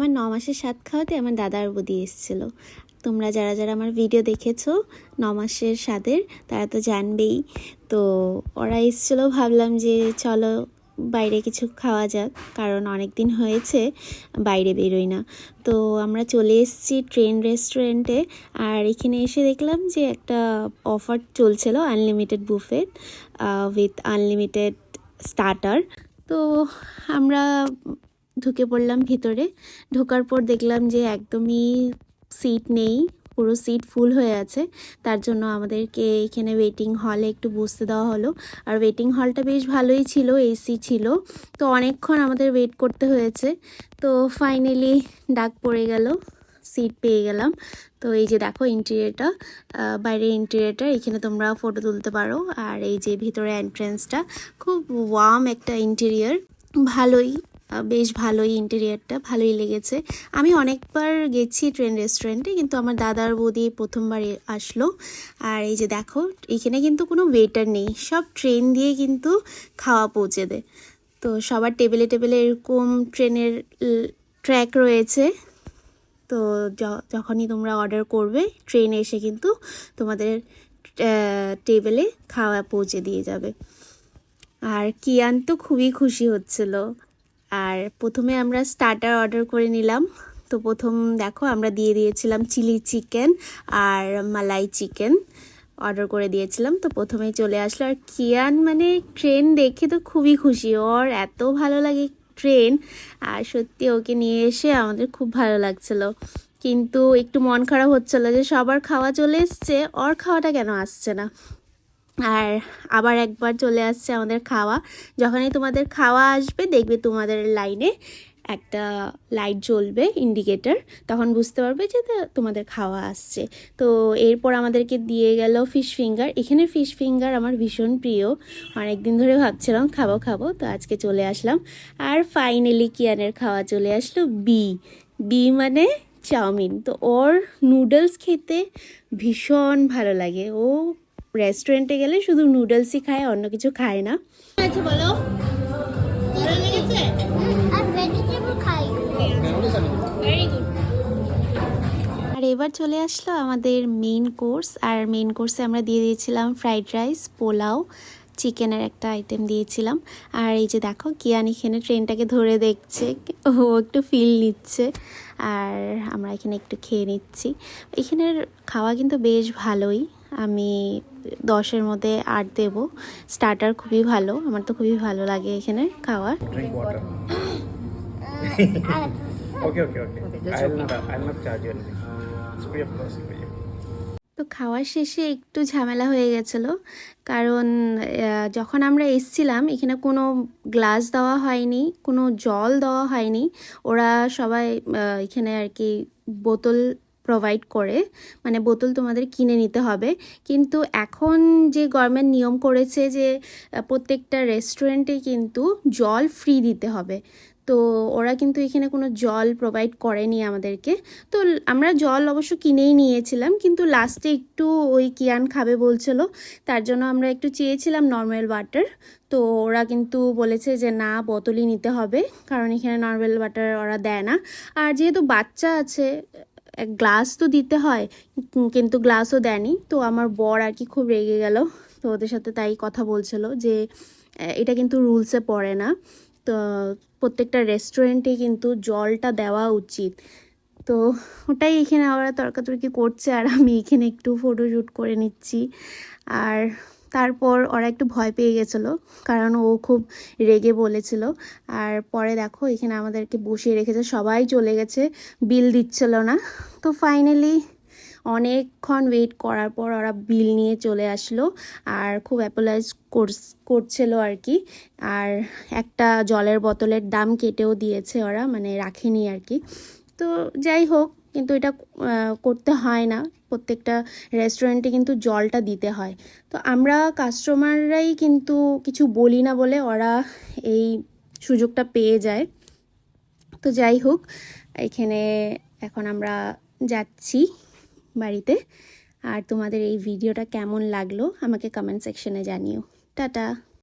আমার ন মাসের স্বাদ খাওয়াতে আমার দাদার বৌদি এসেছিল। তোমরা যারা যারা আমার ভিডিও দেখেছ, ন মাসের স্বাদের, তারা তো জানবেই। তো ওরা এসেছিল, ভাবলাম যে চলো বাইরে কিছু খাওয়া যাক, কারণ অনেক দিন হয়েছে, বাইরে বেরোই না। তো আমরা চলে এসেছি ট্রেন রেস্টুরেন্টে আর এখানে এসে দেখলাম যে একটা অফার চলছিল unlimited buffet with unlimited starter তো আমরা ঢুকে পড়লাম ভিতরে। ঢোকার পর দেখলাম যে একদমই সিট নেই, পুরো সিট ফুল হয়ে আছে। তার জন্য আমাদেরকে এখানে ওয়েটিং হলে একটু বসতে দেওয়া হলো। আর ওয়েটিং হলটা বেশ ভালোই ছিল এসি ছিল। তো অনেকক্ষণ আমাদের ওয়েট করতে হয়েছে। তো ফাইনালি ডাক পড়ে গেল সিট পেয়ে গেলাম। তো এই যে দেখো ইন্টেরিয়রটা বাইরের ইন্টেরিয়রটা এখানে তোমরা ফটো তুলতে পারো। আর এই যে ভিতরে এন্ট্রেন্সটা খুব ওয়ার্ম একটা ইন্টেরিয়র ভালোই বেশ ভালোই ইন্টেরিয়ারটা ভালোই লেগেছে। আমি অনেকবার গেছি ট্রেন রেস্টুরেন্টে কিন্তু আমার দাদার বৌদি প্রথমবার আসলো। আর এই যে দেখো, এখানে কিন্তু কোনো ওয়েটার নেই। সব ট্রেন দিয়ে কিন্তু খাওয়া পৌঁছে দেয়। তো সবার টেবিলে টেবিলে এরকম ট্রেনের ট্র্যাক রয়েছে। তো যখনই তোমরা অর্ডার করবে ট্রেনে এসে কিন্তু তোমাদের টেবিলে খাওয়া পৌঁছে দিয়ে যাবে। আর কিয়ান তো খুবই খুশি হচ্ছিল। আর প্রথমে আমরা স্টার্টার অর্ডার করে নিলাম। তো প্রথম দেখো আমরা দিয়ে দিয়েছিলাম চিলি চিকেন আর মালাই চিকেন অর্ডার করে দিয়েছিলাম। তো প্রথমেই চলে আসলো আর কিয়ান মানে ট্রেন দেখে তো খুবই খুশি। ওর এত ভালো লাগে ট্রেন আর সত্যি ওকে নিয়ে এসে আমাদের খুব ভালো লাগছিল। কিন্তু একটু মন খারাপ হচ্ছিল যে সবার খাওয়া চলে এসছে, ওর খাওয়াটা কেন আসছে না? আর আবার একবার চলে আসছে আমাদের খাওয়া। যখনই তোমাদের খাওয়া আসবে, দেখবে তোমাদের লাইনে একটা লাইট জ্বলবে ইন্ডিকেটার তখন বুঝতে পারবে যে তোমাদের খাওয়া আসছে। তো এরপর আমাদেরকে দিয়ে গেল ফিশ ফিঙ্গার এখানে ফিশ ফিঙ্গার আমার ভীষণ প্রিয়। অনেক দিন ধরে ভাবছিলাম, খাব খাব, তো আজকে চলে আসলাম। আর ফাইনালি কিয়ানের খাওয়া চলে আসলো বি। বি মানে চাউমিন। তো ওর নুডলস খেতে ভীষণ ভালো লাগে। ও রেস্টুরেন্টে গেলে শুধু নুডলসই খায় অন্য কিছু খায় না। আছে বলো। আর এবার চলে আসলো আমাদের মেইন কোর্স আর মেইন কোর্সে আমরা দিয়ে দিয়েছিলাম ফ্রাইড রাইস পোলাও চিকেনের একটা আইটেম দিয়েছিলাম। আর এই যে দেখো কিয়ান এখানে ট্রেনটাকে ধরে দেখছে ও একটু ফিল নিচ্ছে আর আমরা এখানে একটু খেয়ে নিচ্ছি। এখানের খাওয়া কিন্তু বেশ ভালোই। আমি দশের মধ্যে আট দেব স্টার্টার খুবই ভালো আমার তো খুবই ভালো লাগে এখানে খাওয়া Drink water. R Okay, okay, okay. I'll, I'll not charge you anything. It's free of cost for তো খাওয়ার শেষে একটু ঝামেলা হয়ে গেছিল কারণ যখন আমরা এসছিলাম এখানে কোনো গ্লাস দেওয়া হয়নি কোনো জল দেওয়া হয়নি ওরা সবাই এখানে আর কি বোতল প্রোভাইড করে মানে বোতল তোমাদের কিনে নিতে হবে। কিন্তু এখন যে গভর্নমেন্ট নিয়ম করেছে যে প্রত্যেকটা রেস্টুরেন্টে কিন্তু জল ফ্রি দিতে হবে। তো ওরা কিন্তু এখানে কোনো জল প্রোভাইড করেনি আমাদেরকে। তো আমরা জল অবশ্য কিনেই নিয়েছিলাম, কিন্তু লাস্টে একটু ওই কিয়ান খাবে বলছিল, তার জন্য আমরা একটু চেয়েছিলাম নর্মাল ওয়াটার তো ওরা কিন্তু বলেছে যে, না, বোতলই নিতে হবে, কারণ এখানে নর্মাল ওয়াটার ওরা দেয় না। আর যেহেতু বাচ্চা আছে গ্লাস তো দিতে হয়, কিন্তু গ্লাসও দেয়নি। তো আমার বর আর কি খুব রেগে গেল। তো ওদের সাথে তাই কথা বলছিল যে এটা কিন্তু রুলসে পড়ে না। তো প্রত্যেকটা রেস্টুরেন্টে কিন্তু জলটা দেওয়া উচিত। তো ওটাই এখানে ওরা তর্কাতর্কি করছে আর আমি এখানে একটু ফটোশ্যুট করে নিচ্ছি। আর তারপর ওরা একটু ভয় পেয়ে গেছিল, কারণ ও খুব রেগে বলেছিল। আর পরে দেখো, এখানে আমাদেরকে বসিয়ে রেখেছে, সবাই চলে গেছে, বিল দিচ্ছিল না। তো ফাইনালি অনেকক্ষণ ওয়েট করার পর ওরা বিল নিয়ে চলে আসলো আর খুব অ্যাপোলাইজ করছিল আর কি। আর একটা জলের বোতলের দাম কেটেও দিয়েছে ওরা মানে রাখেনি আর কি। তো যাই হোক, কিন্তু এটা করতে হয় না। প্রত্যেকটা রেস্টুরেন্টে কিন্তু জলটা দিতে হয়। তো আমরা কাস্টমাররাই কিন্তু কিছু বলি না বলে ওরা এই সুযোগটা পেয়ে যায়। তো যাই হোক, এখানে এখন আমরা যাচ্ছি বাড়িতে। আর তোমাদের এই ভিডিওটা কেমন লাগল, আমাকে কমেন্ট সেকশনে জানিও। টাটা!